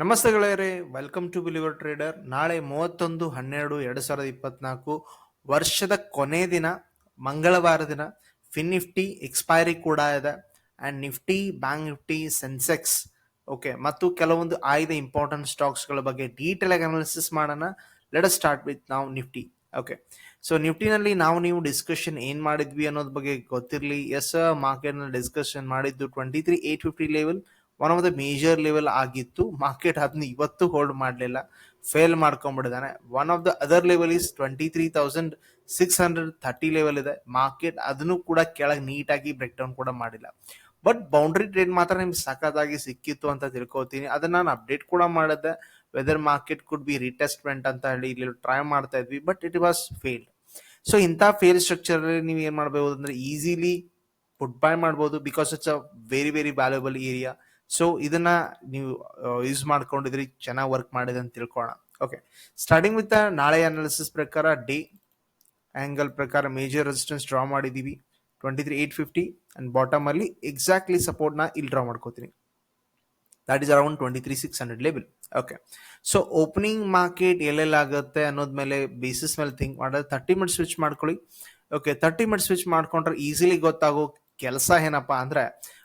ನಮಸ್ತೆ welcome to believer trader ನಾಳೆ ಮೂವತ್ತೊಂದು, ಹನ್ನೆರಡು, ಎರಡು ಸಾವಿರದ ಇಪ್ಪತ್ನಾಲ್ಕು ವರ್ಷದ ಕೊನೆ ದಿನ, ಮಂಗಳವಾರ ದಿನ ಫಿನ್ ನಿಫ್ಟಿ ಎಕ್ಸ್ಪೈರಿ ಕೂಡ ಇದೆ. And Nifty bank Nifty Sensex okay ಮತ್ತು ಕೆಲವೊಂದು ಆಯ್ದ ಇಂಪಾರ್ಟೆಂಟ್ ಸ್ಟಾಕ್ಸ್ಗಳ ಬಗ್ಗೆ ಡೀಟೇಲ್ ಆಗಿ ಅನಾಲಿಸಿಸ್ ಮಾಡೋಣ. ಲೆಟ್ ಸ್ಟಾರ್ಟ್ ವಿತ್ ನಾವು ನಿಫ್ಟಿ ಓಕೆ ಸೊ ನಿಫ್ಟಿನಲ್ಲಿ ನಾವು ನೀವು ಡಿಸ್ಕಷನ್ ಏನು ಮಾಡಿದ್ವಿ ಅನ್ನೋದ್ರ ಬಗ್ಗೆ ಗೊತ್ತಿರಲಿ. ಎಸ್ ಮಾರ್ಕೆಟ್ನಲ್ಲಿ ಡಿಸ್ಕಷನ್ ಮಾಡಿದ್ದು twenty three eight fifty level one of the major level ಆಗಿತ್ತು. ಮಾರ್ಕೆಟ್ ಅದನ್ನ ಇವತ್ತು ಹೋಲ್ಡ್ ಮಾಡಲಿಲ್ಲ. Fail ಮಾಡ್ಕೊಂಡ್ಬಿಟ್ಟಿದ್ದಾನೆ. One of the other level is twenty three thousand six hundred thirty level ಇದೆ. ಮಾರ್ಕೆಟ್ ಅದನ್ನು ಕೂಡ ಕೆಳಗೆ ನೀಟಾಗಿ ಬ್ರೇಕ್ ಡೌನ್ ಕೂಡ ಮಾಡಿಲ್ಲ. ಬಟ್ ಬೌಂಡ್ರಿ ಟ್ರೇಡ್ ಮಾತ್ರ ನಿಮ್ಗೆ ಸಖತ್ತಾಗಿ ಸಿಕ್ಕಿತ್ತು ಅಂತ ತಿಳ್ಕೊತೀನಿ. ಅದನ್ನ ನಾನು ಅಪ್ಡೇಟ್ ಕೂಡ ಮಾಡಿದ್ದೆ whether market could be retracement ಅಂತ ಹೇಳಿ ಇಲ್ಲಿ ಟ್ರೈ ಮಾಡ್ತಾ ಇದ್ವಿ but it was failed so ಇಂಥ ಫೇಲ್ ಸ್ಟ್ರಕ್ಚರ್ ನೀವು ಏನ್ ಮಾಡಬಹುದು ಅಂದ್ರೆ ಈಸಿಲಿ ಪುಟ್ ಬೈ ಮಾಡ್ಬೋದು because it's a very very valuable area so ಇದನ್ನ ನೀವು ಯೂಸ್ ಮಾಡ್ಕೊಂಡಿದ್ರಿ, ಚೆನ್ನಾಗಿ ವರ್ಕ್ ಮಾಡಿದೆ ಅಂತ ತಿಳ್ಕೊಳ್ಳೋಣ ಓಕೆ ಸ್ಟಾರ್ಟಿಂಗ್ ವಿತ್ ನಾಳೆ ಅನಾಲಿಸಿಸ್ ಪ್ರಕಾರ ಡಿ ಆಂಗಲ್ ಪ್ರಕಾರ ಮೇಜರ್ ರೆಸಿಸ್ಟೆನ್ಸ್ ಡ್ರಾ ಮಾಡಿದೀವಿ. Twenty three eight fifty and bottom ಅಲ್ಲಿ ಎಕ್ಸಾಕ್ಟ್ಲಿ ಸಪೋರ್ಟ್ನ ಇಲ್ಲಿ ಡ್ರಾ ಮಾಡ್ಕೋತೀನಿ. That is around twenty three six hundred level okay so opening market ಎಲ್ಲೆಲ್ಲಾಗುತ್ತೆ ಅನ್ನೋದ್ ಮೇಲೆ ಬೇಸಿಸ್ ಮೇಲೆ ಥಿಂಕ್ ಮಾಡಿದ್ರೆ ತರ್ಟಿ ಮಿನಿಟ್ ಸ್ವಿಚ್ ಮಾಡ್ಕೊಳ್ಳಿ. ಓಕೆ ತರ್ಟಿ ಮಿನಿಟ್ ಸ್ವಿಚ್ ಮಾಡ್ಕೊಂಡ್ರೆ ಈಸಿಲಿ ಗೊತ್ತಾಗೋ ಕೆಲಸ ಏನಪ್ಪಾ ಅಂದ್ರೆ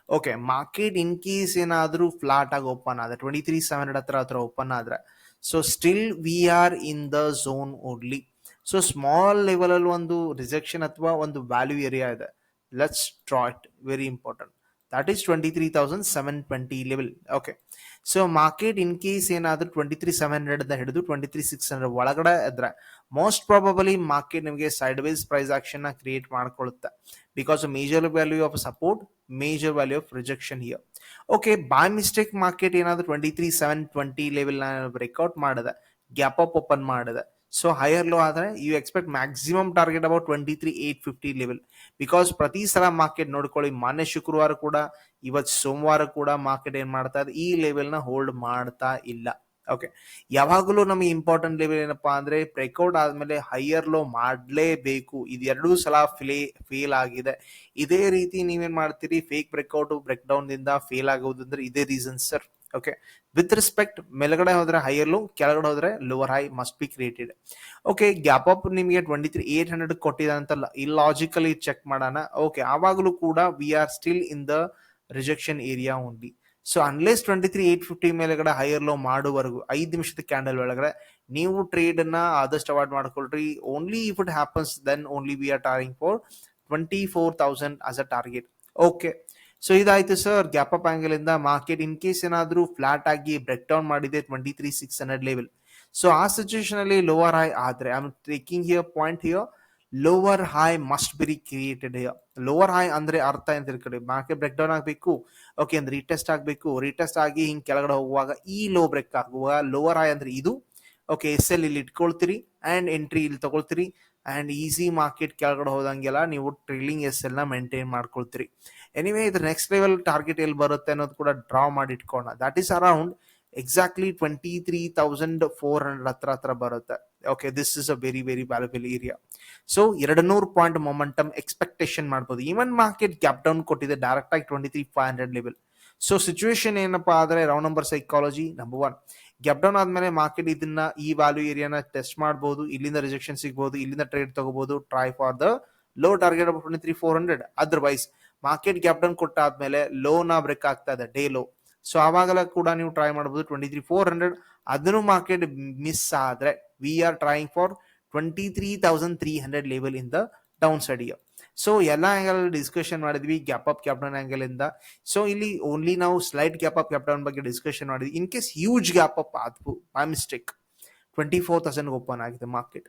ಓಕೆ ಮಾರ್ಕೆಟ್ ಇನ್ ಕೇಸ್ ಏನಾದರೂ ಫ್ಲಾಟ್ ಆಗಿ ಓಪನ್ ಆದ್ರೆ ಟ್ವೆಂಟಿ ತ್ರೀ ಸೆವೆನ್ ಹತ್ರ ಹತ್ರ ಓಪನ್ ಆದ್ರೆ so still we are in the zone only so small level ಅಲ್ಲಿ ಒಂದು ರಿಜೆಕ್ಷನ್ ಅಥವಾ ಒಂದು ವ್ಯಾಲ್ಯೂ ಏರಿಯಾ ಇದೆ. Let's draw it very important that is twenty three thousand seven twenty level okay so market in case ಏನಾದರೂ twenty three seven hundred ಹಿಡಿದು twenty three six hundred ಒಳಗಡೆ ಇದ್ರೆ most probably market ನಿಮಗೆ side wise price action create ಮಾಡ್ಕೊಳ್ಳುತ್ತೆ because major value of support major value of rejection here okay by mistake market ಏನಾದರೂ twenty three seven twenty level breakout ಮಾಡಿದೆ gap up open ಮಾಡಿದೆ. So higher low ಆದರೆ you expect maximum target about twenty three eight fifty level because ಪ್ರತಿ ಸಲ market ನೋಡ್ಕೊಳ್ಳಿ ಮಾನ್ಯ ಶುಕ್ರವಾರ ಕೂಡ, ಇವತ್ತು ಸೋಮವಾರ ಕೂಡ ಮಾರ್ಕೆಟ್ ಏನ್ ಮಾಡ್ತಾ ಇದೆ, ಈ ಲೆವೆಲ್ನ ಹೋಲ್ಡ್ ಮಾಡ್ತಾ ಇಲ್ಲ. ಓಕೆ ಯಾವಾಗಲೂ ನಮಗೆ ಇಂಪಾರ್ಟೆಂಟ್ ಲೆವೆಲ್ ಏನಪ್ಪಾ ಅಂದ್ರೆ ಬ್ರೇಕ್ಔಟ್ ಆದ್ಮೇಲೆ ಹೈಯರ್ ಲೋ ಮಾಡಲೇಬೇಕು. ಇದು ಎರಡೂ ಸಲ ಫಿಲೇ ಫೇಲ್ ಆಗಿದೆ. ಇದೇ ರೀತಿ ನೀವೇನ್ ಮಾಡ್ತೀರಿ? ಫೇಕ್ ಬ್ರೇಕ್ಔಟ್ ಬ್ರೇಕ್ ಡೌನ್ ದಿಂದ ಫೇಲ್ ಆಗುವುದು ಅಂದ್ರೆ ಇದೇ reason sir okay with respect ಮೇಲ್ಗಡೆ ಹೋದ್ರೆ ಹೈಯರ್ ಲೋ ಕೆಳಗಡೆ ಹೋದ್ರೆ lower high must be created okay gap up ನಿಮಗೆ ಟ್ವೆಂಟಿ ತ್ರೀ ಏಟ್ ಹಂಡ್ರೆಡ್ ಕೊಟ್ಟಿದೆ ಅಂತ ಲಾಜಿಕಲಿ ಚೆಕ್ ಮಾಡೋಣ. ಓಕೆ ಆವಾಗಲೂ ಕೂಡ we are still in the rejection area only so unless twenty three eight fifty ಮೇಲೆಗಡೆ higher low ಮಾಡುವವರೆಗೂ, ಐದು ನಿಮಿಷದ ಕ್ಯಾಂಡಲ್ ಒಳಗಡೆ, ನೀವು ಟ್ರೇಡ್ ಅನ್ನ ಆದಷ್ಟು ಅವಾಯ್ಡ್ ಮಾಡ್ಕೊಳ್ರಿ. Only if it happens then only we are targeting for twenty four thousand as a target okay so ಇದಾಯ್ತು ಸರ್ ಗ್ಯಾಪ್ ಅಪ್ ಆಂಗಲ್ ಇಂದ ಮಾರ್ಕೆಟ್ ಇನ್ ಕೇಸ್ ಏನಾದರೂ ಫ್ಲಾಟ್ ಆಗಿ ಬ್ರೇಕ್ ಡೌನ್ ಮಾಡಿದೆ twenty three six hundred level so ಆ situation ಅಲ್ಲಿ lower high ಆದ್ರೆ I am taking here point here lower high must be created lower high ಅಂದ್ರೆ ಅರ್ಥ ಅಂತ ತಿಳ್ಕೊಳ್ಳಿ ಮಾರ್ಕೆಟ್ ಬ್ರೇಕ್ ಡೌನ್ ಆಗಬೇಕು. ಓಕೆ ಅಂದ್ರೆ ರಿಟೆಸ್ಟ್ ಆಗಬೇಕು. ರಿಟೆಸ್ಟ್ ಆಗಿ ಹಿಂಗ್ ಕೆಳಗಡೆ ಹೋಗುವಾಗ ಈ ಲೋ ಬ್ರೇಕ್ ಆಗುವಾಗ ಲೋವರ್ ಹೈ ಅಂದ್ರೆ ಇದು. ಓಕೆ ಎಸ್ ಎಲ್ ಇಲ್ಲಿ ಇಟ್ಕೊಳ್ತೀರಿ ಅಂಡ್ ಎಂಟ್ರಿ ಇಲ್ಲಿ ತಗೊಳ್ತೀರಿ. ಅಂಡ್ ಈಸಿ ಮಾರ್ಕೆಟ್ ಕೆಳಗಡೆ ಹೋದಂಗೆಲ್ಲ ನೀವು ಟ್ರೇಲಿಂಗ್ ಎಸ್ನ ಮೇಂಟೈನ್ ಮಾಡ್ಕೊಳ್ತೀರಿ. ಎನಿವೇ ಇದ್ರ ನೆಕ್ಸ್ಟ್ ಲೆವೆಲ್ ಟಾರ್ಗೆಟ್ ಎಲ್ಲಿ ಬರುತ್ತೆ ಅನ್ನೋದು ಕೂಡ ಡ್ರಾ ಮಾಡಿ ಇಟ್ಕೋಣ that is around exactly twenty three thousand four hundred ಹತ್ರ ಹತ್ರ ಬರುತ್ತೆ. Okay this is a very very valuable area so ಎರಡು ನೂರು ಪಾಯಿಂಟ್ ಮೊಮೆಂಟಮ್ ಎಕ್ಸ್ಪೆಕ್ಟೇಷನ್ ಮಾಡ್ಬೋದು. ಈವನ್ ಮಾರ್ಕೆಟ್ ಗ್ಯಾಪ್ ಡೌನ್ ಕೊಟ್ಟಿದೆ ಡೈರೆಕ್ಟ್ ಆಗಿ twenty three five hundred level so situation ಏನಪ್ಪಾ ಆದ್ರೆ round number psychology number one gap down ಆದ್ಮೇಲೆ market ಇದನ್ನ ಈ ವ್ಯಾಲ್ಯೂ ಏರಿಯಾನ ಟೆಸ್ಟ್ ಮಾಡಬಹುದು ಇಲ್ಲಿಂದ ರಿಜೆಕ್ಷನ್ ಸಿಗ್ಬೋದು, ಇಲ್ಲಿಂದ ಟ್ರೇಡ್ ತಗೋಬಹುದು try for the low target twenty three four hundred otherwise market gap down ಕೊಟ್ಟಾದ್ಮೇಲೆ ಲೋನ ಬ್ರೇಕ್ ಆಗ್ತಾ ಇದೆ ಡೇ ಲೋ ಸೊ ಆವಾಗಲ ಕೂಡ ನೀವು ಟ್ರೈ ಮಾಡಬಹುದು ಟ್ವೆಂಟಿ ತ್ರೀ ಫೋರ್ ಹಂಡ್ರೆಡ್ ಅದನ್ನು ಮಾರ್ಕೆಟ್ ಮಿಸ್ ಆದ್ರೆ we are trying for twenty three thousand three hundred level in the downside so ಎಲ್ಲ angle discussion ಮಾಡಿದ್ವಿ gap up gap down angle ಇಂದ. So ಇಲ್ಲಿ only ನಾವು slight gap up gap down ಬಗ್ಗೆ discussion ಮಾಡಿದ್ವಿ. In case huge gap up ಆದ್ವು by mistake twenty four thousand open ಆಗಿದೆ market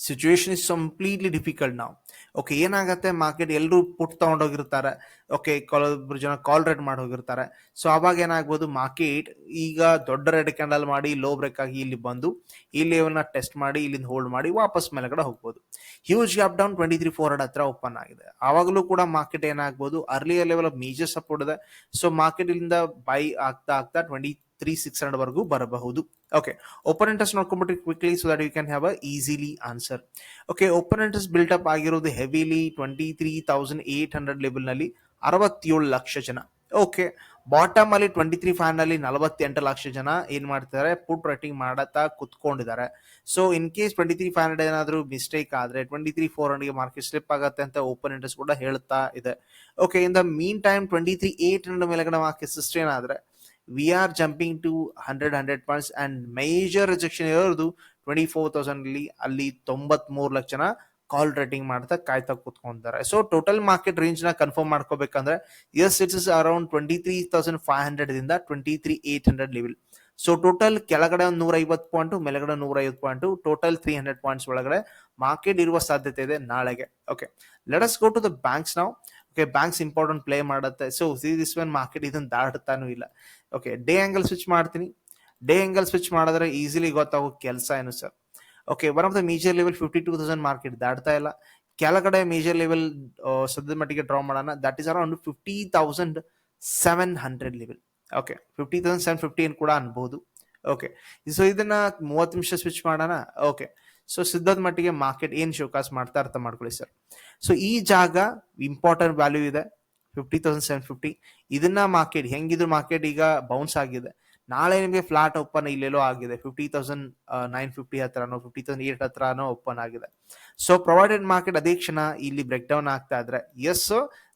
situation is completely difficult ನಾವು okay ಏನಾಗತ್ತೆ? ಮಾರ್ಕೆಟ್ ಎಲ್ಲರೂ ಪುಟ್ ತಗೊಂಡೋಗಿರ್ತಾರೆ. ಓಕೆ ಕೆಲವೊಬ್ರು ಜನ ಕಾಲ್ ರೇಟ್ ಮಾಡಿ ಹೋಗಿರ್ತಾರೆ ಸೊ ಅವಾಗ ಏನಾಗ್ಬೋದು? ಮಾರ್ಕೆಟ್ ಈಗ ದೊಡ್ಡ ರೆಡ್ ಕ್ಯಾಂಡಲ್ ಮಾಡಿ ಲೋ ಬ್ರೇಕ್ ಆಗಿ ಇಲ್ಲಿ ಬಂದು, ಇಲ್ಲಿ ಲೆವೆಲ್ನ ಟೆಸ್ಟ್ ಮಾಡಿ, ಇಲ್ಲಿಂದ ಹೋಲ್ಡ್ ಮಾಡಿ, ವಾಪಸ್ ಮೇಲೆಗಡೆ ಹೋಗ್ಬೋದು. Huge gap down twenty three four hundred ಹತ್ರ ಓಪನ್ ಆಗಿದೆ. ಆವಾಗಲೂ ಕೂಡ ಮಾರ್ಕೆಟ್ ಏನಾಗ್ಬೋದು? Earlier level of major support ಇದೆ. ಸೊ ಮಾರ್ಕೆಟ್ ಇಲ್ಲಿಂದ ಬೈ ಆಗ್ತಾ ಆಗ್ತಾ ಟ್ವೆಂಟಿ ತ್ರೀ ಸಿಕ್ಸ್ ಹಂಡ್ರೆಡ್ ವರೆಗೂ ಬರಬಹುದು. Okay open interest ನೋಡ್ಕೊಂಡ್ಬಿಟ್ರೆ quickly so that you can a easily answer okay open interest built up ಆಗಿರೋದು heavily twenty three thousand eight hundred ಲೆವೆಲ್ನಲ್ಲಿ ಅರವತ್ತೇಳು ಲಕ್ಷ ಜನ. Okay bottom ಅಲ್ಲಿ twenty three fan ಅಲ್ಲಿ ನಲವತ್ತೆಂಟು ಲಕ್ಷ ಜನ ಏನ್ ಮಾಡ್ತಿದ್ದಾರೆ? ಪುಟ್ ರೈಟಿಂಗ್ ಮಾಡತ್ತಾ ಕುತ್ಕೊಂಡಿದ್ದಾರೆ. So in case twenty three five hundred ಏನಾದರೂ ಮಿಸ್ಟೇಕ್ ಆದ್ರೆ twenty three four hundred market slip ಆಗುತ್ತೆ ಅಂತ ಓಪನ್ ಇಂಟ್ರೆಸ್ಟ್ ಕೂಡ ಹೇಳ್ತಾ ಇದೆ. Okay in the mean time twenty three eight hundred ಮೇಲೆಗಡೆ ಮಾರ್ಕೆಟ್ ಸಿಸ್ಟೇನ್ ಆದ್ರೆ we are jumping to hundred hundred points and major rejection ಇರೋದು ಟ್ವೆಂಟಿ ಫೋರ್ ತೌಸಂಡಲ್ಲಿ ಅಲ್ಲಿ ಅಲ್ಲಿ ತೊಂಬತ್ ಮೂರ್ ಲಕ್ಷ ಜನ ಕಾಲ್ ರೇಟಿಂಗ್ ಮಾಡ್ತಾ ಕಾಯ್ತಾ ಕೂತ್ಕೊಂತಾರೆ. ಸೊ ಟೋಟಲ್ ಮಾರ್ಕೆಟ್ ರೇಂಜ್ನ confirm ಮಾಡ್ಕೋಬೇಕಂದ್ರೆ yes it's is around twenty three thousand five hundred ದಿಂದ twenty three eight hundred level so total ಕೆಳಗಡೆ ಒಂದು ನೂರ ಐವತ್ತು ಪಾಯಿಂಟ್ ಮೇಲ್ಗಡೆ ನೂರ ಐವತ್ತು point total three hundred points ಒಳಗಡೆ ಮಾರ್ಕೆಟ್ ಇರುವ ಸಾಧ್ಯತೆ ಇದೆ ನಾಳೆಗೆ. Okay let us go to the banks ನಾವು ಓಕೆ ಬ್ಯಾಂಕ್ಸ್ ಇಂಪಾರ್ಟೆಂಟ್ ಪ್ಲೇ ಮಾಡುತ್ತೆ. ಸೊ ದಿಸ್ ವೆನ್ ಮಾರ್ಕೆಟ್ ಇದನ್ನು ದಾಟ್ತಾನೂ ಇಲ್ಲ. ಓಕೆ ಡೇ ಆ್ಯಂಗಲ್ ಸ್ವಿಚ್ ಮಾಡ್ತೀನಿ. ಡೇ ಆ್ಯಂಗಲ್ ಸ್ವಿಚ್ ಮಾಡಿದ್ರೆ ಈಸಿಲಿ ಗೊತ್ತಾಗೋ ಕೆಲಸ ಏನು sir okay one of the major level fifty two thousand market ದಾಟ್ತಾ ಇಲ್ಲ. ಕೆಳಗಡೆ ಮೇಜರ್ ಲೆವೆಲ್ ಸದ್ಯದ ಮಟ್ಟಿಗೆ ಡ್ರಾ ಮಾಡೋಣ. That is around fifty thousand seven hundred level okay fifty thousand seven fifty ಕೂಡ ಅನ್ಬೋದು. ಓಕೆ ಸೊ ಇದನ್ನ ಮೂವತ್ತು ನಿಮಿಷ ಸ್ವಿಚ್ ಮಾಡೋಣ. ಓಕೆ ಸೊ ಸಿದ್ಧದ ಮಟ್ಟಿಗೆ ಮಾರ್ಕೆಟ್ ಏನ್ ಶೋಕಾಸ್ ಮಾಡ್ತಾ ಅರ್ಥ ಮಾಡ್ಕೊಳ್ಳಿ ಸರ್ ಸೊ ಈ ಜಾಗ ಇಂಪಾರ್ಟೆಂಟ್ ವ್ಯಾಲ್ಯೂ ಇದೆ. ಫಿಫ್ಟಿ ತೌಸಂಡ್ ಸೆವೆನ್ ಫಿಫ್ಟಿ ಇದನ್ನ ಮಾರ್ಕೆಟ್ ಹೆಂಗಿದ್ರು ಮಾರ್ಕೆಟ್ ಈಗ ಬೌನ್ಸ್ ಆಗಿದೆ. ನಾಳೆ ನಿಮಗೆ ಫ್ಲಾಟ್ ಓಪನ್ ಇಲ್ಲೆಲ್ಲೋ ಆಗಿದೆ. ಫಿಫ್ಟಿ ತೌಸಂಡ್ ನೈನ್ ಫಿಫ್ಟಿ ಹತ್ರನೋ ಫಿಫ್ಟಿ ತೌಸಂಡ್ ಏಟ್ ಹತ್ರನೋ ಓಪನ್ ಆಗಿದೆ. ಸೊ ಪ್ರೊವೈಡೆಡ್ ಮಾರ್ಕೆಟ್ ಅದೇ ಕ್ಷಣ ಇಲ್ಲಿ ಬ್ರೇಕ್ ಡೌನ್ ಆಗ್ತಾ ಇದ್ರೆ yes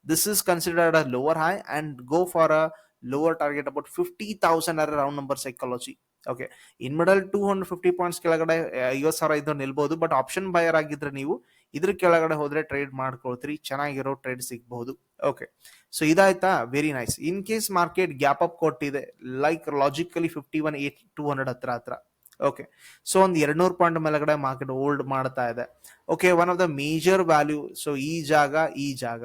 this is considered a lower high and go for a lower target about fifty thousand ಅರ round number psychology okay in middle two hundred fifty points ಕೆಳಗಡೆ ಐವತ್ತು ಸಾವಿರ ಇದ್ದು ನಿಲ್ಬಹುದು ಬಟ್ ಆಪ್ಷನ್ ಬಯರ್ ಆಗಿದ್ರೆ ನೀವು ಇದ್ರ ಕೆಳಗಡೆ ಹೋದ್ರೆ ಟ್ರೇಡ್ ಮಾಡ್ಕೊಳ್ತೀರಿ. ಚೆನ್ನಾಗಿರೋ ಟ್ರೇಡ್ ಸಿಗಬಹುದು okay so ಇದಾಯ್ತಾ? Very nice in case market gap up ಕೊಟ್ಟಿದೆ like logically fifty one eight two hundred ಹತ್ರ ಹತ್ರ. ಓಕೆ ಸೊ ಒಂದು ಎರಡ್ನೂರು ಪಾಯಿಂಟ್ ಮೇಲ್ಗಡೆ ಮಾರ್ಕೆಟ್ ಹೋಲ್ಡ್ ಮಾಡ್ತಾ ಇದೆ. Okay one of the major value so ಈ ಜಾಗ ಈ ಜಾಗ.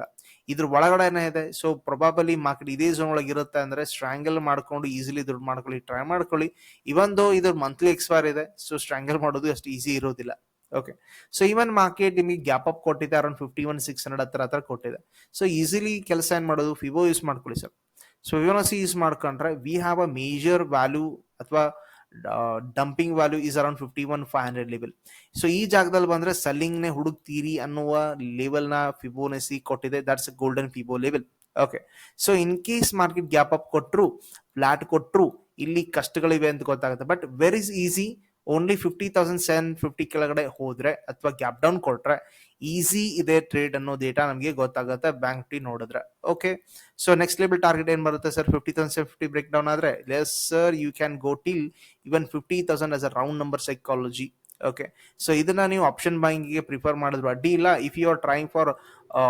ಇದ್ರ ಒಳಗಡೆ ಇದೆ? ಸೊ ಪ್ರೊಬಾಬಲಿ ಮಾರ್ಕೆಟ್ ಇದೇ ಝೋನ್ ಒಳಗೆ ಇರುತ್ತೆ ಅಂದ್ರೆ ಸ್ಟ್ರಾಂಗಲ್ ಮಾಡ್ಕೊಂಡು ಈಸಿಲಿ ದುಡ್ಡು ಮಾಡ್ಕೊಳ್ಳಿ ಟ್ರೈ ಮಾಡ್ಕೊಳ್ಳಿ. ಇವನ್ ದೋ ಇದ್ರ ಮಂತ್ಲಿ ಎಕ್ಸ್ಪೈರ್ ಇದೆ ಸೊ ಸ್ಟ್ರಾಂಗಲ್ ಮಾಡೋದು ಅಷ್ಟು ಈಸಿ ಇರೋದಿಲ್ಲ. ಓಕೆ ಸೊ ಇವನ್ ಮಾರ್ಕೆಟ್ ನಿಮಗೆ ಗ್ಯಾಪ್ ಅಪ್ ಕೊಟ್ಟಿದೆ around fifty one six hundred ಹತ್ರ ಹತ್ರ ಕೊಟ್ಟಿದೆ. ಸೊ ಈಸಿಲಿ ಕೆಲಸ ಏನ್ ಮಾಡೋದು? ಫಿಬೋ ಯೂಸ್ ಮಾಡ್ಕೊಳ್ಳಿ ಸರ್. ಸೊ ವಿವೋನಸಿ ಯೂಸ್ ಮಾಡ್ಕೊಂಡ್ರೆ we have a major value ಅಥವಾ dumping value is around fifty one five hundred level so ಈ ಜಾಗದಲ್ಲಿ ಬಂದ್ರೆ ಸೆಲ್ಲಿಂಗ್ ನೇ ಹುಡುಕ್ತೀರಿ ಅನ್ನುವ ಲೆವೆಲ್ನ ಫಿಬೋನೆಸಿ ಕೊಟ್ಟಿದೆ. That's golden Fibo level okay so in case market gap up ಕೊಟ್ಟರು ಫ್ಲಾಟ್ ಕೊಟ್ಟರು ಇಲ್ಲಿ ಕಷ್ಟಗಳಿವೆ ಅಂತ ಗೊತ್ತಾಗುತ್ತೆ. But very easy only fifty thousand seven fifty ಕೆಳಗಡೆ ಹೋದ್ರೆ ಅಥವಾ ಗ್ಯಾಪ್ ಡೌನ್ ಕೊಟ್ರೆ ಈಸಿ ಇದೆ ಟ್ರೇಡ್ ಅನ್ನೋ ಡೇಟಾ ನಮಗೆ ಗೊತ್ತಾಗುತ್ತೆ ಬ್ಯಾಂಕ್ ಟಿ ನೋಡಿದ್ರೆ. Okay so next level target ಏನ್ ಬರುತ್ತೆ sir fifty thousand seven fifty break down ಆದ್ರೆ let's say you can go till even fifty thousand as a round number psychology okay so ಇದನ್ನ ನೀವು ಆಪ್ಷನ್ ಬ್ಯಾಂಕಿಗೆ ಪ್ರಿಫರ್ ಮಾಡಿದ್ರು. ಅಡ್ಡಿ ಇಲ್ಲ. If you are trying for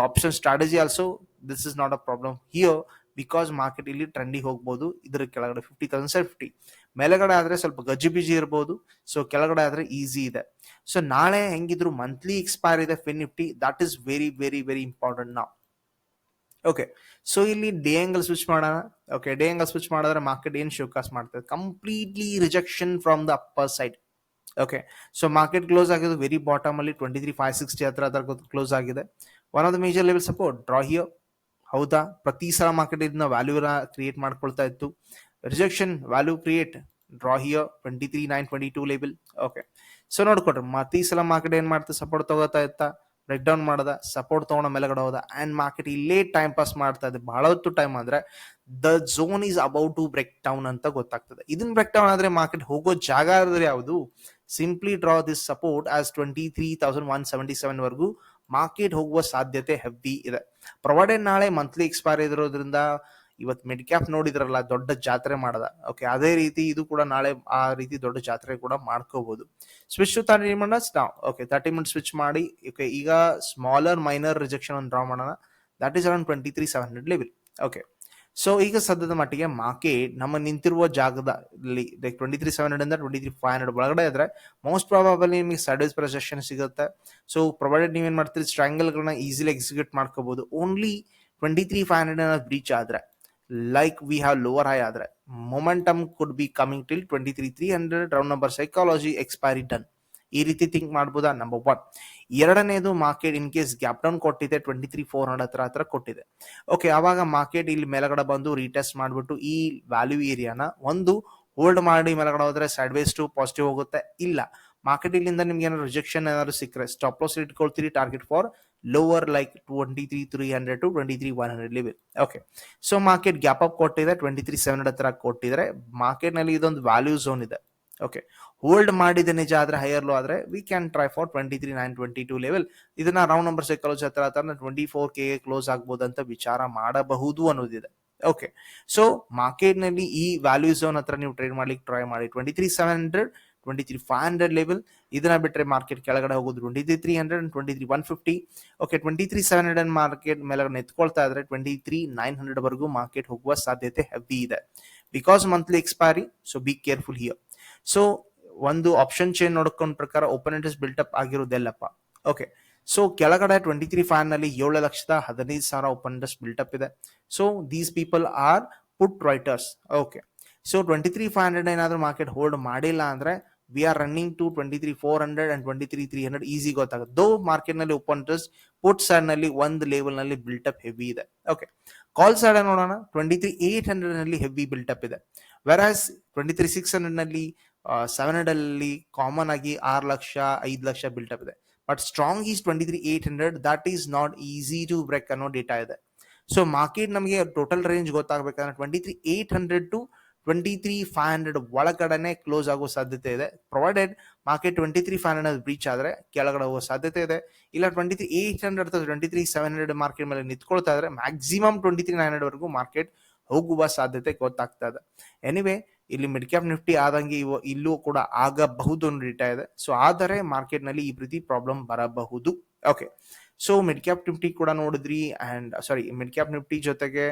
option strategy also this is not a problem here because market ಇಲ್ಲಿ ಟ್ರೆಂಡಿಗೆ ಹೋಗ್ಬೋದು, ಇದರ ಕೆಳಗಡೆ ಫಿಫ್ಟಿ ತೌಸಂಡ್ ಸೆವೆನ್ ಫಿಫ್ಟಿ ಮೇಲೆಗಡೆ ಆದ್ರೆ ಸ್ವಲ್ಪ ಗಜ್ಜಿ ಬಿಜಿ ಇರ್ಬೋದು. ಸೊ ಕೆಳಗಡೆ ಆದ್ರೆ ಈಸಿ ಇದೆ. ಸೊ ನಾಳೆ ಹೆಂಗಿದ್ರು ಮಂತ್ಲಿ ಎಕ್ಸ್ಪೈರ್ ಇದೆ Fin Nifty that is very very very important ನಾವು ಓಕೆ ಸೊ ಇಲ್ಲಿ ಡೇ ಆಂಗಲ್ ಸ್ವಿಚ್ ಮಾಡೋಣ. ಓಕೆ ಡೇ ಆಂಗಲ್ ಸ್ವಿಚ್ ಮಾಡಿದ್ರೆ ಮಾರ್ಕೆಟ್ ಏನು ಶೋಕಾಸ್ ಮಾಡ್ತದೆ? Completely rejection from the upper side okay so market close ಆಗಿದ್ದು very bottom ಅಲ್ಲಿ twenty three five sixty ಹತ್ರ ಹತ್ರ ಕ್ಲೋಸ್ ಆಗಿದೆ. One of the major level support draw here ಹೌದಾ? ಪ್ರತಿ ಸಲ ಮಾರ್ಕೆಟ್ ಇದನ್ನ ವ್ಯಾಲ್ಯೂನ ಕ್ರಿಯೇಟ್ ಮಾಡ್ಕೊಳ್ತಾ ಇತ್ತು. Rejection value create draw here twenty three nine twenty two label okay so ನೋಡ್ಕೊಡ್ರಿ ಮತ್ತೆ ಈ ಸಲ ಮಾರ್ಕೆಟ್ ಏನ್ ಮಾಡ್ತಾ ಸಪೋರ್ಟ್ ತಗೋತಾ ಇತ್ತ ಬ್ರೇಕ್ ಡೌನ್ ಮಾಡದ ಸಪೋರ್ಟ್ ತಗೊಂಡ ಮೇಲೆಗಡೆ ಹೋದ ಅಂಡ್ ಮಾರ್ಕೆಟ್ ಇಲ್ಲೇ ಟೈಮ್ ಪಾಸ್ ಮಾಡ್ತಾ ಇದೆ. ಬಹಳ ಹೊತ್ತು ಟೈಮ್ ಅಂದ್ರೆ the zone is about to break down ಅಂತ ಗೊತ್ತಾಗ್ತದೆ. ಇದನ್ನ ಬ್ರೇಕ್ ಡೌನ್ ಆದ್ರೆ ಮಾರ್ಕೆಟ್ ಹೋಗೋ ಜಾಗ ಆದ್ರೆ ಯಾವುದು? Simply draw this support as twenty three thousand one seventy seven ವರ್ಗೂ market ಹೋಗುವ ಸಾಧ್ಯತೆ ಹೆವಿ ಇದೆ. ಪ್ರೊವೈಡೆಡ್ ನಾಳೆ ಮಂತ್ಲಿ ಎಕ್ಸ್ಪೈರ್ ಇರೋದ್ರಿಂದ ಇವತ್ ಮಿಡ್ ಕ್ಯಾಪ್ ನೋಡಿದ್ರಲ್ಲ, ದೊಡ್ಡ ಜಾತ್ರೆ ಮಾಡದ. ಓಕೆ ಅದೇ ರೀತಿ ಇದು ಕೂಡ ನಾಳೆ ಆ ರೀತಿ ದೊಡ್ಡ ಜಾತ್ರೆ ಕೂಡ ಮಾಡ್ಕೋಬಹುದು switch to thirty minutes okay thirty minute switch ಮಾಡಿ. ಓಕೆ ಈಗ ಸ್ಮಾಲರ್ ಮೈನರ್ ರಿಜೆಕ್ಷನ್ ಒಂದು ಡ್ರಾ ಮಾಡೋಣ. That is around twenty three seven hundred level okay so ಈಗ ಸದ್ಯದ ಮಟ್ಟಿಗೆ ಮಾರ್ಕೆಟ್ ನಮ್ಮ ನಿಂತಿರುವ ಜಾಗದಲ್ಲಿ like twenty three seven hundred twenty three five hundred ಒಳಗಡೆ ಇದ್ರೆ ಮೋಸ್ಟ್ ಪ್ರಾಬಬಲಿ ನಿಮಗೆ ಸೈಡ್ವೇಸ್ ಪ್ರೊಜೆಕ್ಷನ್ ಸಿಗುತ್ತೆ. ಸೊ ಪ್ರೊವೈಡೆಡ್ ನೀವೇನ್ ಮಾಡ್ತೀರಿ ಸ್ಟ್ರಾಂಗಲ್ಗಳನ್ನ ಈಸಿಲಿ ಎಕ್ಸಿಕ್ಯೂಟ್ ಮಾಡ್ಕೋಬಹುದು only twenty three five hundred breach ಆದ್ರೆ. Like we have lower high ಆದ್ರೆ momentum could be coming till twenty three three hundred round number psychology expiry done ಈ ರೀತಿ think ಮಾಡ್ಬೋದಾ? ನಂಬರ್ ಒನ್ ಎರಡನೇದು market in case gap down ಕೊಟ್ಟಿದೆ twenty three four hundred ಹತ್ರ ಹತ್ರ ಕೊಟ್ಟಿದೆ. Okay ಅವಾಗ ಮಾರ್ಕೆಟ್ ಇಲ್ಲಿ ಮೇಲಗಡೆ ಬಂದು ರೀಟೆಸ್ಟ್ ಮಾಡ್ಬಿಟ್ಟು ಈ ವ್ಯಾಲ್ಯೂ ಏರಿಯಾನ ಒಂದು ಹೋಲ್ಡ್ ಮಾಡಿ ಮೇಲಗಡೆ ಹೋದ್ರೆ ಸೈಡ್ ಟು ಪಾಸಿಟಿವ್ ಹೋಗುತ್ತೆ? ಇಲ್ಲ. ಮಾರ್ಕೆಟ್ ಇಲ್ಲಿಂದ ನಿಮ್ಗೆ ಏನಾದ್ರು ರಿಜೆಕ್ಷನ್ ಏನಾದ್ರು ಸಿಕ್ಕರೆ stop loss ಇಟ್ಕೊಳ್ತೀರಿ target for lower like twenty three three hundred to twenty three one hundred level okay so market gap up ಕೊಟ್ಟಿದೆ ಟ್ವೆಂಟಿ ತ್ರೀ ಸೆವೆನ್ ಹಂಡ್ರೆಡ್ ಹತ್ರ ಕೊಟ್ಟಿದ್ರೆ ಮಾರ್ಕೆಟ್ನಲ್ಲಿ ಇದೊಂದು ವ್ಯಾಲ್ಯೂ ಝೋನ್ ಇದೆ. ಓಕೆ ಹೋಲ್ಡ್ ಮಾಡಿದ ನಿಜ ಆದ್ರೆ ಹೈಯರ್ ಲೋ ಆದ್ರೆ we can try for twenty three nine twenty two level ಇದನ್ನ ರೌಂಡ್ ನಂಬರ್ ಸೈಕಲ್ ಹತ್ರ ಟ್ವೆಂಟಿ ಫೋರ್ ಕೆ ಕ್ಲೋಸ್ ಆಗ್ಬೋದು ಅಂತ ವಿಚಾರ ಮಾಡಬಹುದು ಅನ್ನೋದಿದೆ. ಓಕೆ ಸೊ ಮಾರ್ಕೆಟ್ನಲ್ಲಿ ಈ ವ್ಯಾಲ್ಯೂ ಝೋನ್ ಹತ್ರ ನೀವು ಟ್ರೇಡ್ ಮಾಡ್ಲಿಕ್ಕೆ ಟ್ರೈ ಮಾಡಿ. Twenty three seven hundred twenty three five hundred level ಇದನ್ನ ಬಿಟ್ಟರೆ ಮಾರ್ಕೆಟ್ ಕೆಳಗಡೆ ಹೋಗೋದು twenty three three hundred and twenty three one fifty okay twenty three seven hundred market ಮೇಲೆ ನೆತ್ಕೊಳ್ತಾ ಇದ್ರೆ ಟ್ವೆಂಟಿ ತ್ರೀ ನೈನ್ ಹಂಡ್ರೆಡ್ ವರೆಗೂ ಮಾರ್ಕೆಟ್ ಹೋಗುವ ಸಾಧ್ಯತೆ ಹೆವಿ ಇದೆ. Because monthly expiry so be careful here so ಒಂದು ಆಪ್ಷನ್ ಚೇನ್ ನೋಡ್ಕೊಂಡ್ ಪ್ರಕಾರ ಓಪನ್ ಇಂಟ್ರೆಸ್ಟ್ ಬಿಲ್ಟಪ್ ಆಗಿರೋದೆಲ್ಲಪ್ಪ. ಓಕೆ ಸೊ ಕೆಳಗಡೆ ಟ್ವೆಂಟಿ ತ್ರೀ ಫ್ಯಾನ್ನಲ್ಲಿ ಏಳು ಲಕ್ಷದ ಹದಿನೈದು ಸಾವಿರ ಓಪನ್ ಇಂಟ್ರೆಸ್ಟ್ ಬಿಲ್ಟಪ್ ಇದೆ. So these people are put writers okay so twenty three five hundred ಏನಾದರೂ ಮಾರ್ಕೆಟ್ ಹೋಲ್ಡ್ ಮಾಡಿಲ್ಲ ಅಂದ್ರೆ we are running to twenty three four hundred and twenty three three hundred easy ಗೊತ್ತಾಗುತ್ತೆ though ಮಾರ್ಕೆಟ್ನಲ್ಲಿ open interest put ಸೈಡ್ನಲ್ಲಿ ಒಂದು ಲೆವೆಲ್ನಲ್ಲಿ up heavy ಇದೆ. Okay call side ನೋಡೋಣ. ಟ್ವೆಂಟಿ ತ್ರೀ ಏಟ್ ಹಂಡ್ರೆಡ್ನಲ್ಲಿ ಹೆವಿ ಬಿಲ್ಟಪ್ ಇದೆ. ವೆರಾಸ್ ಟ್ವೆಂಟಿ ತ್ರೀ ಸಿಕ್ಸ್ ಹಂಡ್ರೆಡ್ನಲ್ಲಿ ಸೆವೆನ್ ಹಂಡ್ರೆಡ್ ಅಲ್ಲಿ ಕಾಮನ್ ಆಗಿ ಆರು ಲಕ್ಷ, ಐದು ಲಕ್ಷ ಬಿಲ್ಟಪ್ ಇದೆ. But strong is twenty three eight hundred that is not easy to break ಅನ್ನೋ ಡೇಟಾ ಇದೆ. ಸೊ ಮಾರ್ಕೆಟ್ ನಮಗೆ total range ಗೊತ್ತಾಗಬೇಕಂದ್ರೆ twenty three eight hundred to twenty three five hundred ಒಳಗಡೆನೆ ಕ್ಲೋಸ್ ಆಗೋ ಸಾಧ್ಯತೆ ಇದೆ. Provided market twenty three five hundred breach ಆದರೆ ಕೆಳಗಡೆ ಹೋಗೋ ಸಾಧ್ಯತೆ ಇದೆ. ಇಲ್ಲ twenty three eight hundred twenty three seven hundred market ಮೇಲೆ ನಿಂತ್ಕೊಳ್ತಾ ಇದ್ರೆ maximum twenty three nine hundred ವರೆಗೂ ಮಾರ್ಕೆಟ್ ಹೋಗುವ ಸಾಧ್ಯತೆ ಗೊತ್ತಾಗ್ತಾ ಇದೆ. ಎನಿವೆ ಇಲ್ಲಿ ಮಿಡ್ ಕ್ಯಾಪ್ ನಿಫ್ಟಿ ಆದಂಗೆ ಇವ ಇಲ್ಲೂ ಕೂಡ ಆಗಬಹುದು ಅನ್ನೋ ಇದೆ. ಸೊ ಆದರೆ ಮಾರ್ಕೆಟ್ನಲ್ಲಿ ಈ ರೀತಿ ಪ್ರಾಬ್ಲಮ್ ಬರಬಹುದು. Okay so mid cap Nifty ಕೂಡ ನೋಡಿದ್ರಿ and sorry mid cap Nifty ಜೊತೆಗೆ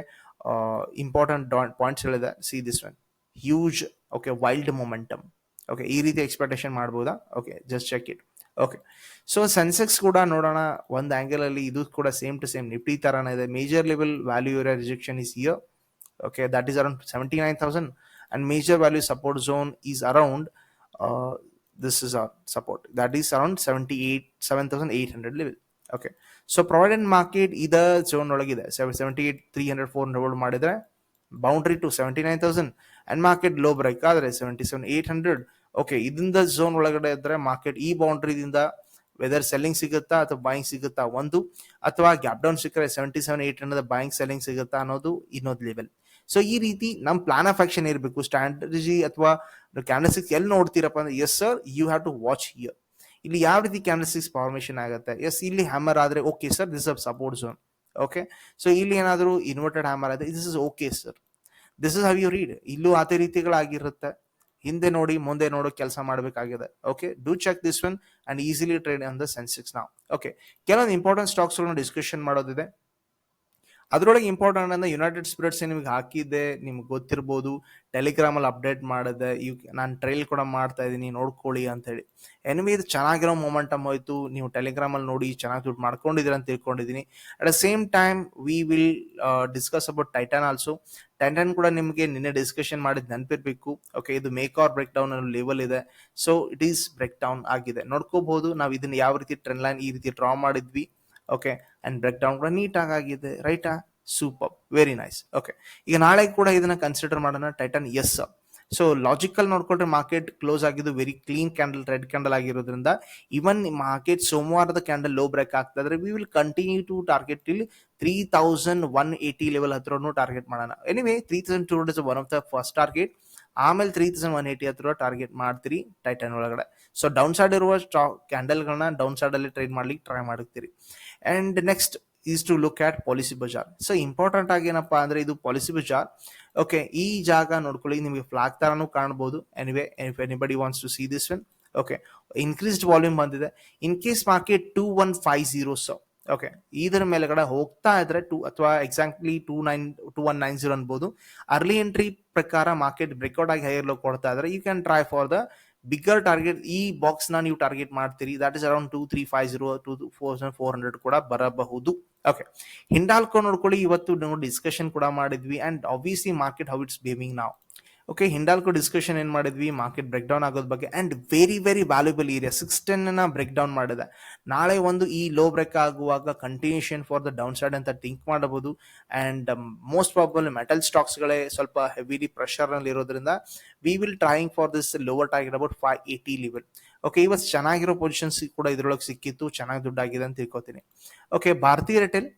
ಇಂಪಾರ್ಟೆಂಟ್ ಪಾಯಿಂಟ್ಸ್ ಹೇಳಿದೆ see this one huge okay wild momentum okay ಈ ರೀತಿ ಎಕ್ಸ್ಪೆಕ್ಟೇಷನ್ ಮಾಡ್ಬೋದಾ? Okay just check it okay so Sensex ಕೂಡ ನೋಡೋಣ ಒಂದು ಆಂಗಲ್ ಅಲ್ಲಿ ಇದು ಕೂಡ ಸೇಮ್ ಟು ಸೇಮ್ ನಿಫ್ಟಿ ತರಾನ ಇದೆ. Major level value area rejection is here okay that is around 79000 and major value support zone is around uh, this is our support. That is around 78 7800 level. Okay. So provident market either zone ಒಳಗಿದೆ. Seventy eight three hundred four hundred ಮಾಡಿದ್ರೆ boundary to seventy nine thousand and market low break ಆದ್ರೆ seventy seven eight hundred okay ಇದರಿಂದ zone ಒಳಗಡೆ ಇದ್ರೆ market ಈ ಬೌಂಡ್ರಿದಿಂದ weather selling ಸಿಗುತ್ತಾ ಅಥವಾ buying ಸಿಗುತ್ತಾ ಒಂದು, ಅಥವಾ ಗ್ಯಾಪ್ ಡೌನ್ ಸಿಕ್ಕರೆ seventy seven eight hundred buying selling ಸಿಗುತ್ತಾ ಅನ್ನೋದು ಇನ್ನೊಂದು ಲೆವೆಲ್ ಸೊ ಈ ರೀತಿ ನಮ್ಮ ಪ್ಲಾನ್ ಆಫ್ ಆಕ್ಷನ್ ಇರಬೇಕು. ಸ್ಟ್ರಾಟಜಿ ಅಥವಾ ಕ್ಯಾಂಡಲ್ಸಿಕ್ಸ್ ಎಲ್ಲಿ ನೋಡ್ತೀರಪ್ಪ ಅಂದ್ರೆ yes sir you have to watch here ಇಲ್ಲಿ ಯಾವ ರೀತಿ ಕ್ಯಾಂಡಲ್ಸಿಕ್ಸ್ ಫಾರ್ಮೇಶನ್ ಆಗುತ್ತೆ? ಎಸ್ ಇಲ್ಲಿ ಹ್ಯಾಮರ್ ಆದ್ರೆ okay sir this up support zone okay so ಇಲ್ಲಿ ಏನಾದರೂ ಇನ್ವರ್ಟೆಡ್ ಹ್ಯಾಮರ್ ಆದ್ರೆ this is okay sir this is how you read ಇಲ್ಲೂ ಅದೇ ರೀತಿಗಳಾಗಿರುತ್ತೆ. ಹಿಂದೆ ನೋಡಿ, ಮುಂದೆ ನೋಡೋ ಕೆಲಸ ಮಾಡಬೇಕಾಗಿದೆ. Okay do check this one and easily trade on the Sensex ನಾವು ಓಕೆ ಕೆಲವೊಂದು ಇಂಪಾರ್ಟೆಂಟ್ ಸ್ಟಾಕ್ಸ್ ಡಿಸ್ಕಷನ್ ಮಾಡೋದಿದೆ. ಅದರೊಳಗೆ ಇಂಪಾರ್ಟೆಂಟ್ ಅಂದ್ರೆ ಯುನೈಟೆಡ್ ಸ್ಪಿರಿಟ್ಸ್ ನಿಮ್ಗೆ ಹಾಕಿದ್ದೆ, ನಿಮ್ಗೆ ಗೊತ್ತಿರ್ಬೋದು. ಟೆಲಿಗ್ರಾಮ್ ಅಲ್ಲಿ ಅಪ್ಡೇಟ್ ಮಾಡಿದೆ. ಇವ್ ನಾನು ಟ್ರೈಲ್ ಕೂಡ ಮಾಡ್ತಾ ಇದ್ದೀನಿ, ನೋಡ್ಕೊಳ್ಳಿ ಅಂತ ಹೇಳಿ ಎನಿಮಿ ಇದು ಚೆನ್ನಾಗಿರೋ ಮೊಮೆಂಟಮ್ ಹೋಯ್ತು. ನೀವು ಟೆಲಿಗ್ರಾಮ್ ಅಲ್ಲಿ ನೋಡಿ ಚೆನ್ನಾಗಿ ದುಡ್ಡು ಮಾಡ್ಕೊಂಡಿದ್ದೀರ ಅಂತ ತಿಳ್ಕೊಂಡಿದ್ದೀನಿ. At the same time we will discuss about Titan also Titan ಕೂಡ ನಿಮಗೆ ನಿನ್ನೆ ಡಿಸ್ಕಷನ್ ಮಾಡಿದ ನೆನಪಿರ್ಬೇಕು. ಓಕೆ ಇದು ಮೇಕ್ ಆರ್ ಬ್ರೇಕ್ ಡೌನ್ ಅನ್ನೋ ಲೆವೆಲ್ ಇದೆ. So it is break down ಆಗಿದೆ. ನೋಡ್ಕೋಬಹುದು, ನಾವು ಇದನ್ನ ಯಾವ ರೀತಿ ಟ್ರೆಂಡ್ ಲೈನ್ ಈ ರೀತಿ ಡ್ರಾ ಮಾಡಿದ್ವಿ. ಓಕೆ ಅಂಡ್ ಬ್ರೇಕ್ ಡೌನ್ ಕೂಡ ನೀಟಾಗಿ ಆಗಿದೆ ರೈಟಾ ಸೂಪರ್ ವೆರಿ ನೈಸ್ ಓಕೆ ಈಗ ನಾಳೆ ಕೂಡ ಇದನ್ನ ಕನ್ಸಿಡರ್ ಮಾಡೋಣ ಟೈಟನ್ ಎಸ್ ಸೊ ಲಾಜಿಕಲ್ ನೋಡ್ಕೊಂಡ್ರೆ ಮಾರ್ಕೆಟ್ ಕ್ಲೋಸ್ ಆಗಿದ್ದು very clean candle red candle ಆಗಿರೋದ್ರಿಂದ ಇವನ್ ಮಾರ್ಕೆಟ್ ಸೋಮವಾರದ ಕ್ಯಾಂಡಲ್ ಲೋ ಬ್ರೇಕ್ ಆಗ್ತಾ ಇದ್ರೆ we will continue to target ಇಲ್ಲಿ three thousand one eighty level ಹತ್ರನು ಟಾರ್ಗೆಟ್ ಮಾಡೋಣ anyway three thousand two hundred one of the first target ಆಮೇಲೆ three thousand one eighty ಹತ್ರ target ಮಾಡ್ತೀರಿ Titan ಒಳಗಡೆ. ಸೊ ಡೌನ್ ಸೈಡ್ ಇರುವ ಸ್ಟಾಕ್ ಕ್ಯಾಂಡಲ್ಗಳನ್ನ down side ಅಲ್ಲಿ ಟ್ರೇಡ್ ಮಾಡ್ಲಿಕ್ಕೆ ಟ್ರೈ ಮಾಡುತ್ತೀರಿ and next is to look at Policybazaar so important ಆಗಿ ಏನಪ್ಪಾ ಅಂದ್ರೆ ಇದು ಪಾಲಿಸಿ ಬಜಾರ್ ಓಕೆ ಈ ಜಾಗ ನೋಡ್ಕೊಳ್ಳಿ, ನಿಮಗೆ ಫ್ಲಾಗ್ ತರಾನು ಕಾಣಬಹುದು anyway if anybody wants to see this one okay increased volume ಬಂದಿದೆ. In case market two one five zero so okay ಇದರ ಮೇಲೆಗಡೆ ಹೋಗ್ತಾ ಇದ್ರೆ ಟೂ ಅಥವಾ exactly two nine two one nine zero ಅನ್ಬೋದು. ಅರ್ಲಿ ಎಂಟ್ರಿ ಪ್ರಕಾರ ಮಾರ್ಕೆಟ್ ಬ್ರೇಕ್ಔಟ್ ಆಗಿ higher low ಕೊಡ್ತಾ ಇದ್ರೆ you can try for the bigger target ಈ ಬಾಕ್ಸ್ನ ನೀವು ಟಾರ್ಗೆಟ್ ಮಾಡ್ತೀರಿ that is around two three five zero two four four hundred ಕೂಡ ಬರಬಹುದು. ಓಕೆ ಹಿಂಡಾಲ್ಕೋ ನೋಡ್ಕೊಳ್ಳಿ, ಇವತ್ತು ನಾವು ಡಿಸ್ಕಷನ್ ಕೂಡ ಮಾಡಿದ್ವಿ and obviously market how it's behaving ನಾವು ಓಕೆ ಹಿಂಡಾಲ್ಕೋ ಡಿಸ್ಕಷನ್ ಏನು ಮಾಡಿದ್ವಿ? ಮಾರ್ಕೆಟ್ ಬ್ರೇಕ್ ಡೌನ್ ಆಗೋದ್ ಬಗ್ಗೆ. And very very valuable area six ಟೆನ್ನ break down ಮಾಡಿದೆ. ನಾಳೆ ಒಂದು ಈ ಲೋ ಬ್ರೇಕ್ ಆಗುವಾಗ continuation for the down side ಅಂತ ಥಿಂಕ್ ಮಾಡಬಹುದು. And most probable metal stocks ಗಳೇ ಸ್ವಲ್ಪ ಹೆವಿಲಿ ಪ್ರೆಷರ್ನಲ್ಲಿ ಇರೋದ್ರಿಂದ we will trying for this lower target about five eighty level okay ಇವತ್ತು ಚೆನ್ನಾಗಿರೋ ಪೊಸಿಷನ್ಸ್ ಕೂಡ ಇದ್ರೊಳಗೆ ಸಿಕ್ಕಿತ್ತು. ಚೆನ್ನಾಗಿ ದುಡ್ಡಾಗಿದೆ ಅಂತ ತಿಳ್ಕೊತೀನಿ. ಓಕೆ ಭಾರತೀಯ ರಿಟೇಲ್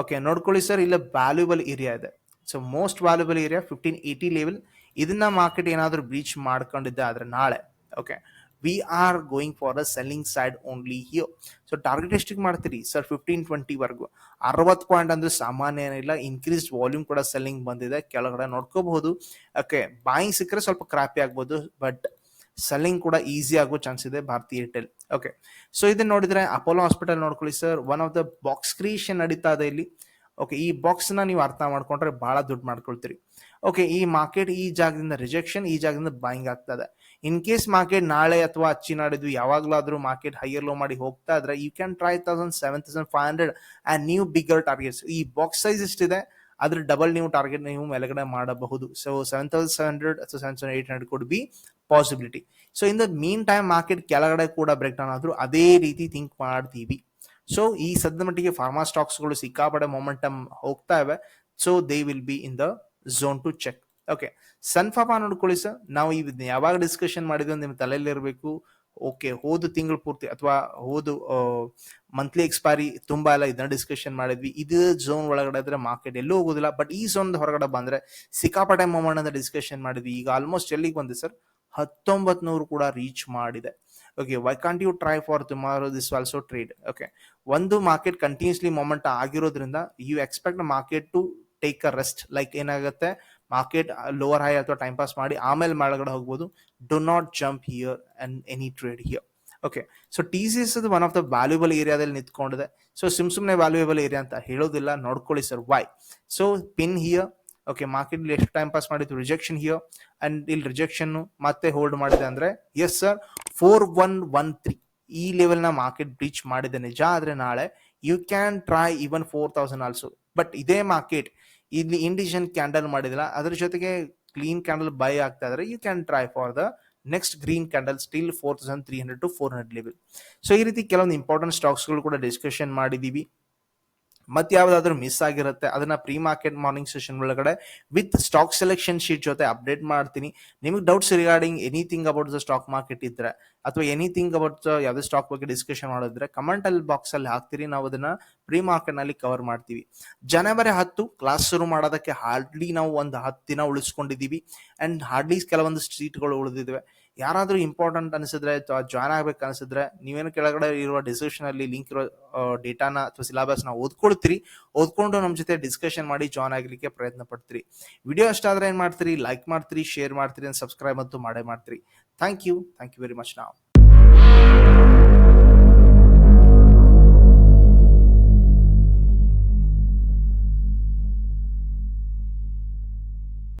ಓಕೆ ನೋಡ್ಕೊಳ್ಳಿ ಸರ್ ಇಲ್ಲ ವ್ಯಾಲ್ಯೂಬಲ್ ಏರಿಯಾ ಇದೆ. So most valuable area fifteen eighty level ಇದನ್ನ ಮಾರ್ಕೆಟ್ ಏನಾದರೂ ಬ್ರೀಚ್ ಮಾಡ್ಕೊಂಡಿದ್ದೆ ಆದ್ರೆ ನಾಳೆ okay we are going for a selling side only here so target ಎಷ್ಟಿಗೆ ಮಾಡ್ತೀರಿ? ಸರ್ ಫಿಫ್ಟೀನ್ ಟ್ವೆಂಟಿವರೆಗೂ ಅರವತ್ತು ಪಾಯಿಂಟ್ ಅಂದ್ರೆ ಸಾಮಾನ್ಯ ಏನಿಲ್ಲ ಇನ್ಕ್ರೀಸ್ಡ್ ವಾಲ್ಯೂಮ್ ಕೂಡ ಸೆಲ್ಲಿಂಗ್ ಬಂದಿದೆ. ಕೆಳಗಡೆ ನೋಡ್ಕೋಬಹುದು. ಓಕೆ ಬಾಯಿಂಗ್ ಸಿಕ್ಕರೆ ಸ್ವಲ್ಪ ಕ್ರಾಪಿ ಆಗ್ಬೋದು ಬಟ್ ಸೆಲ್ಲಿಂಗ್ ಕೂಡ ಈಸಿ ಆಗೋ ಚಾನ್ಸ್ ಇದೆ ಭಾರತೀಯ ಏರ್ಟೆಲ್ ಓಕೆ ಸೊ ಇದನ್ನ ನೋಡಿದ್ರೆ ಅಪೋಲೋ ಹಾಸ್ಪಿಟಲ್ ನೋಡ್ಕೊಳ್ಳಿ sir one of the box creation ನಡೀತಾ ಇದೆ ಇಲ್ಲಿ. ಓಕೆ ಈ ಬಾಕ್ಸ್ನ ನೀವು ಅರ್ಥ ಮಾಡ್ಕೊಂಡ್ರೆ ಬಹಳ ದುಡ್ಡು ಮಾಡ್ಕೊಳ್ತೀರಿ. ಓಕೆ ಈ ಮಾರ್ಕೆಟ್ ಈ ಜಾಗದಿಂದ ರಿಜೆಕ್ಷನ್ ಈ ಜಾಗದಿಂದ ಬಾಯಿಂಗ್ ಆಗ್ತದೆ. ಇನ್ ಕೇಸ್ ಮಾರ್ಕೆಟ್ ನಾಳೆ ಅಥವಾ ಅಚ್ಚಿ ನಾಡಿದ್ದು ಯಾವಾಗ್ಲಾದ್ರೂ ಮಾರ್ಕೆಟ್ ಹೈಯರ್ ಲೋ ಮಾಡಿ ಹೋಗ್ತಾ ಇದ್ರೆ you can try thousand seven thousand five hundred and new bigger targets ಈ ಬಾಕ್ಸ್ ಸೈಜ್ ಎಷ್ಟಿದೆ, ಅದ್ರ ಡಬಲ್ ನೀವು ಟಾರ್ಗೆಟ್ ನೀವು ಮೇಲ್ಗಡೆ ಮಾಡಬಹುದು. So seven thousand seven hundred ಅಥವಾ seven thousand eight hundred could be possibility so in the mean time market ಕೆಳಗಡೆ ಕೂಡ ಬ್ರೇಕ್ ಡೌನ್ ಆದ್ರೂ ಅದೇ ರೀತಿ ಥಿಂಕ್ ಮಾಡ್ತೀವಿ. ಸೊ ಈ ಸದ್ಯ ಮಟ್ಟಿಗೆ ಫಾರ್ಮಾ ಸ್ಟಾಕ್ಸ್ಗಳು ಸಿಕ್ಕಾಪಡೆ ಮೊಮೆಂಟಮ್ ಹೋಗ್ತಾ ಇವೆ. So they will be in the zone to check okay Sun Pharma ನೋಡ್ಕೊಳ್ಳಿ ಸರ್ ನಾವು ಇದನ್ನ ಯಾವಾಗ ಡಿಸ್ಕಷನ್ ಮಾಡಿದ್ವಿ ನಿಮ್ಮ ತಲೆಯಲ್ಲಿ ಇರಬೇಕು. ಓಕೆ ಹೋದ ತಿಂಗಳು ಪೂರ್ತಿ ಅಥವಾ ಹೋದ ಮಂತ್ಲಿ ಎಕ್ಸ್ಪೈರಿ ತುಂಬಾ ಎಲ್ಲ ಇದನ್ನ ಡಿಸ್ಕಷನ್ ಮಾಡಿದ್ವಿ. ಇದು ಝೋನ್ ಒಳಗಡೆ ಇದ್ರೆ ಮಾರ್ಕೆಟ್ ಎಲ್ಲೂ ಹೋಗೋದಿಲ್ಲ. ಬಟ್ ಈ ಝೋನ್ ಹೊರಗಡೆ ಬಂದ್ರೆ ಸಿಕ್ಕಾಪಟ್ಟೆ ಮೊಮೆಂಟ್ ಅಂತ ಡಿಸ್ಕಷನ್ ಮಾಡಿದ್ವಿ. ಈಗ ಆಲ್ಮೋಸ್ಟ್ ಎಲ್ಲಿಗೆ ಬಂದಿದೆ ಸರ್ ಹತ್ತೊಂಬತ್ ನೂರು ಕೂಡ ರೀಚ್ ಮಾಡಿದೆ. Okay why can't you try for tomorrow this also trade okay ಒಂದು ಮಾರ್ಕೆಟ್ ಕಂಟಿನ್ಯೂಸ್ಲಿ ಮೊಮೆಂಟ್ ಆಗಿರೋದ್ರಿಂದ you expect market to take a rest like ಏನಾಗುತ್ತೆ? ಮಾರ್ಕೆಟ್ ಲೋವರ್ ಹೈ ಅಥವಾ ಟೈಮ್ ಪಾಸ್ ಮಾಡಿ ಆಮೇಲೆ ಮಾಡಗಡೆ ಹೋಗ್ಬೋದು. Do not jump here and any trade here okay so T C S one of the valuable ಏರಿಯಾದಲ್ಲಿ ನಿಂತ್ಕೊಂಡಿದೆ. So ಸುಮ್ ಸುಮ್ಮನೆ ವ್ಯಾಲ್ಯೂಬಲ್ ಏರಿಯಾ ಅಂತ ಹೇಳೋದಿಲ್ಲ. ನೋಡ್ಕೊಳ್ಳಿ sir why so pin here okay market ಎಷ್ಟು ಟೈಮ್ ಪಾಸ್ ಮಾಡಿತ್ತು ರಿಜೆಕ್ಷನ್ ಹಿಯರ್ ಅಂಡ್ ಇಲ್ಲಿ ರಿಜೆಕ್ಷನ್ ಮತ್ತೆ ಹೋಲ್ಡ್ ಮಾಡಿದೆ ಅಂದ್ರೆ yes sir four one one three ಈ ಲೆವೆಲ್ನ ಮಾರ್ಕೆಟ್ ಬ್ರೀಚ್ ಮಾಡಿದೆ ನಿಜ ಆದ್ರೆ ನಾಳೆ you can try even four thousand also but ಇದೇ ಮಾರ್ಕೆಟ್ ಇಲ್ಲಿ ಇಂಡಿಷನ್ ಕ್ಯಾಂಡಲ್ ಮಾಡಿದಿಲ್ಲ ಅದ್ರ ಜೊತೆಗೆ ಕ್ಲೀನ್ ಕ್ಯಾಂಡಲ್ ಬೈ ಆಗ್ತಾ ಇದ್ರೆ. You can try for the next green candle still four thousand three hundred to four hundred level so ಈ ರೀತಿ ಕೆಲವೊಂದು important ಸ್ಟಾಕ್ಸ್ಗಳು ಕೂಡ ಡಿಸ್ಕಷನ್ ಮಾಡಿದೀವಿ ಮತ್ತೆ ಯಾವ್ದಾದ್ರು ಮಿಸ್ ಆಗಿರುತ್ತೆ, ಅದನ್ನ ಪ್ರೀ ಮಾರ್ಕೆಟ್ ಮಾರ್ನಿಂಗ್ ಸೆಷನ್ ಒಳಗಡೆ ವಿತ್ ಸ್ಟಾಕ್ ಸೆಲೆಕ್ಷನ್ ಶೀಟ್ ಜೊತೆ ಅಪ್ಡೇಟ್ ಮಾಡ್ತೀನಿ. ನಿಮಗೆ doubts regarding anything about the stock market ಇದ್ರೆ ಅಥವಾ ಎನಿಥಿಂಗ್ ಅಬೌಟ್ ಯಾವ್ದೇ ಸ್ಟಾಕ್ ಬಗ್ಗೆ ಡಿಸ್ಕಷನ್ ಮಾಡಿದ್ರೆ ಕಮೆಂಟ್ ಅಲ್ಲಿ ಬಾಕ್ಸ್ ಅಲ್ಲಿ ಹಾಕ್ತೀರಿ. ನಾವು ಅದನ್ನ ಪ್ರೀ ಮಾರ್ಕೆಟ್ನಲ್ಲಿ ಕವರ್ ಮಾಡ್ತೀವಿ. ಜನವರಿ ಹತ್ತು ಕ್ಲಾಸ್ ಶುರು ಮಾಡೋದಕ್ಕೆ ಹಾರ್ಡ್ಲಿ ನಾವು ಒಂದು ಹತ್ತು ದಿನ ಉಳಿಸ್ಕೊಂಡಿದೀವಿ ಅಂಡ್ ಹಾರ್ಡ್ಲಿ ಕೆಲವೊಂದು ಸೀಟ್ಗಳು ಉಳಿದಿವೆ ಯಾರಾದ್ರೂ ಇಂಪಾರ್ಟೆಂಟ್ ಅನಿಸಿದ್ರೆ ಜಾಯ್ನ್ ಆಗ್ಬೇಕು ಅನಿಸಿದ್ರೆ, ನೀವೇನು ಕೆಳಗಡೆ ಇರುವ ಡಿಸ್ಕ್ರಿಪ್ಷನ್ ಅಲ್ಲಿ ಲಿಂಕ್ ಇರೋ ಡೇಟಾನ ಅಥವಾ ಸಿಲಬಸ್ನ ಓದ್ಕೊಳ್ತೀರಿ ಓದ್ಕೊಂಡು ನಮ್ಮ ಜೊತೆ ಡಿಸ್ಕಷನ್ ಮಾಡಿ ಜಾಯ್ನ್ ಆಗಲಿಕ್ಕೆ ಪ್ರಯತ್ನ ಪಡ್ತೀರಿ. ವಿಡಿಯೋ ಇಷ್ಟ ಆದ್ರೆ ಏನ್ ಮಾಡ್ತೀರಿ? ಲೈಕ್ ಮಾಡ್ತೀರಿ ಶೇರ್ ಮಾಡ್ತೀರಿ ಸಬ್ಸ್ಕ್ರೈಬ್ ಅಂತೂ ಮಾಡೇ ಮಾಡ್ತೀರಿ. Thank you thank you very much ನಾವು